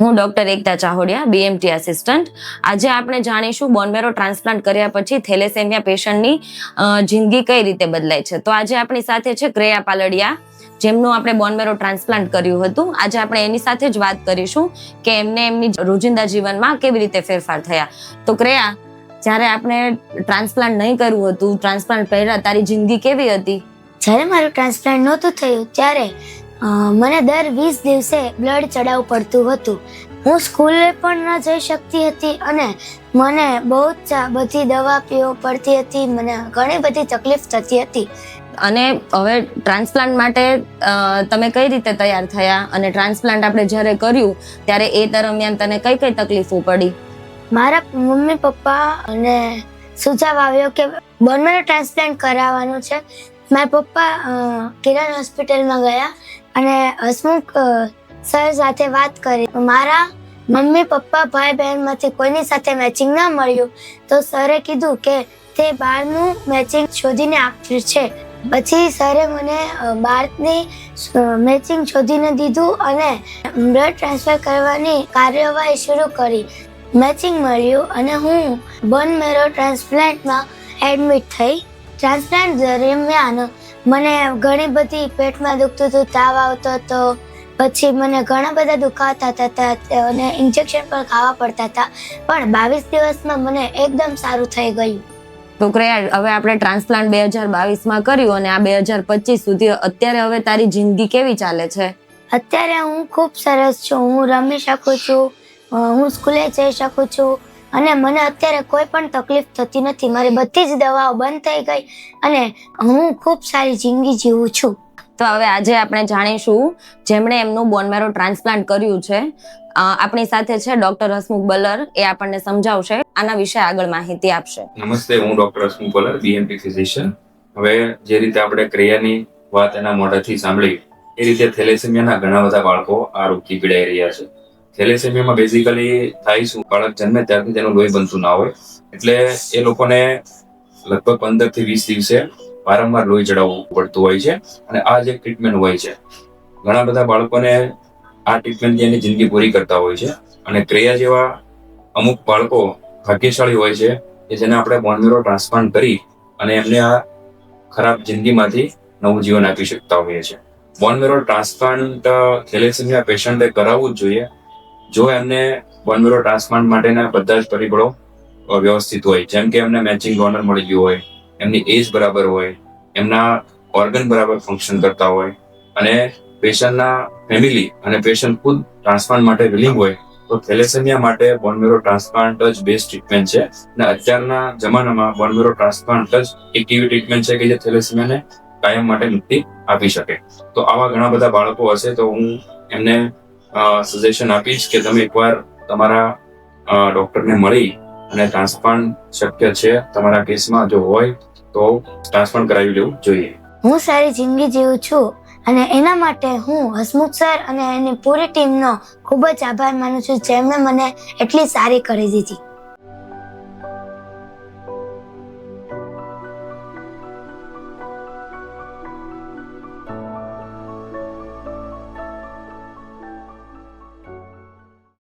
હું doctor Ekta Chahodiya BMT assistant આજે આપણે જાણીશું બોનમેરો ટ્રાન્સપ્લાન્ટ કર્યા પછી થેલેસેમિયા પેશન્ટની જિંદગી કઈ રીતે બદલાય છે. તો આજે આપણી સાથે છે ક્રેયા પાલડિયા, જેમનું આપણે બોનમેરો ટ્રાન્સપ્લાન્ટ કર્યું હતું. આજે આપણે એની સાથે જ વાત કરીશું કે એમને એમની રોજિંદા જીવનમાં કેવી રીતે ફેરફાર થયા. તો ક્રેયા, જ્યારે આપણે ટ્રાન્સપ્લાન્ટ નહીં કરવું હતું ટ્રાન્સપ્લાન્ટ પહેલા તારી જિંદગી કેવી હતી? જ્યારે મારું ટ્રાન્સપ્લાન્ટ નહોતું થયું, ત્યારે મને દર વીસ દિવસે બ્લડ ચડાવવું પડતું હતું. હું સ્કૂલે પણ ન જઈ શકતી હતી અને મને બહુ જ બધી દવા પીવો પડતી હતી. મને ઘણી બધી તકલીફ થતી હતી. અને હવે ટ્રાન્સપ્લાન્ટ માટે તમે કઈ રીતે તૈયાર થયા? અને ટ્રાન્સપ્લાન્ટ આપણે જ્યારે કર્યું ત્યારે એ દરમિયાન તને કઈ કઈ તકલીફો પડી? મારા મમ્મી પપ્પા અને સુઝાવ આવ્યો કે બોનમેરો ટ્રાન્સપ્લાન્ટ કરાવવાનું છે. મારા પપ્પા કિરણ હોસ્પિટલમાં ગયા. અને હસમુખ સર સાથે વાત કરી. મારા મમ્મી, પપ્પા, ભાઈ બહેનમાંથી કોઈની સાથે મેચિંગ ના મળ્યું તો સરે કીધું કે તે બહારનું મેચિંગ શોધીને આપ્યું છે. પછી સરે મને બારની મેચિંગ શોધીને દીધું અને બ્લડ ટ્રાન્સફર કરવાની કાર્યવાહી શરૂ કરી. મેચિંગ મળ્યું અને હું બોન મેરો ટ્રાન્સપ્લાન્ટમાં એડમિટ થઈ. ટ્રાન્સપ્લાન્ટ દરમિયાન મને ઘણી બધી પેટમાં દુખતું હતું તાવ આવતો હતો. પછી મને ઘણા બધા દુખાવા થતા હતા અને ઇન્જેક્શન પણ ખાવા પડતા હતા. પણ બાવીસ દિવસમાં મને એકદમ સારું થઈ ગયું. તો ક્રેયા હવે આપણે ટ્રાન્સપ્લાન્ટ બે હજાર બાવીસમાં કર્યું અને આ બે હજાર પચીસ સુધી અત્યારે હવે તારી જિંદગી કેવી ચાલે છે? અત્યારે હું ખૂબ સરસ છું. હું રમી શકું છું. હું સ્કૂલે જઈ શકું છું. અને મને અત્યારે કોઈ પણ તકલીફ થતી નથી. મારી બધી જ દવાઓ બંધ થઈ ગઈ અને હું ખૂબ સારી જિંદગી જીવું છું. તો હવે આજે આપણે જાણીશું જેમણે એમનું બોનમેરો ટ્રાન્સપ્લાન્ટ કર્યું છે આપણી સાથે છે ડોક્ટર હસમુખ બલર એ આપણને સમજાવશે આના વિશે આગળ માહિતી આપશે. નમસ્તે હું doctor Hasmukh Balar BMP physician હવે જે રીતે આપણે ક્રિયાની વાત એના મોઢાથી સાંભળી એ રીતે થેલેસેમિયાના ઘણા બધા બાળકો આ રોગથી પીડાઈ રહ્યા છે. થેલેસેમિયામાં બેઝિકલી થાય શું? બાળક જન્મે ત્યારથી તેનું લોહી બનતું ના હોય. એટલે એ લોકોને લગભગ પંદરથી વીસ દિવસે વારંવાર લોહી ચડાવવું પડતું હોય છે અને આ જે ટ્રીટમેન્ટ હોય છે, ઘણા બધા બાળકોને આ ટ્રીટમેન્ટથી એની જિંદગી પૂરી કરતા હોય છે. અને ક્રિયા જેવા અમુક બાળકો ભાગ્યશાળી હોય છે કે જેને આપણે બોનમેરો ટ્રાન્સપ્લાન્ટ કરી અને એમને આ ખરાબ જિંદગીમાંથી નવું જીવન આપી શકતા હોઈએ છીએ. બોનમેરો ટ્રાન્સપ્લાન્ટ થેલેસેમિયા પેશન્ટે કરાવવું જ જોઈએ. જો એમને બોનમેરો ટ્રાન્સપ્લાન્ટ માટેના બધા જ પરિબળો વ્યવસ્થિત હોય, જેમ કે એમને મેચિંગ ડોનર મળી ગયું હોય, એમની એજ બરાબર હોય, એમના ઓર્ગન બરાબર ફંક્શન કરતા હોય, અને પેશન્ટના ફેમિલી અને પેશન્ટ ખુદ ટ્રાન્સપ્લાન્ટ માટે વિલિંગ હોય, તો થેલેસેમિયા માટે બોનમેરો ટ્રાન્સપ્લાન્ટ જ બેસ્ટ ટ્રીટમેન્ટ છે. અને અત્યારના જમાનામાં બોનમેરો ટ્રાન્સપ્લાન્ટ જ એક એવી ટ્રીટમેન્ટ છે કે જે થેલેસેમિયાને કાયમ માટે મુક્તિ આપી શકે. તો આવા ઘણા બધા બાળકો હશે, તો હું એમને સજેશન આપીશ કે તમે એકવાર તમારા ડૉક્ટરને મળી અને ટ્રાન્સપ્લાન્ટ શક્ય છે તમારા કેસમાં જો હોય તો ટ્રાન્સપ્લાન્ટ કરાવી લેવું જોઈએ. હું સારી જિંદગી જીવું છું અને એના માટે હું હસમુખ સર અને એની પૂરી ટીમનો ખૂબ જ આભાર માનું છું જેમણે મને એટલી સારી કરી દીધી.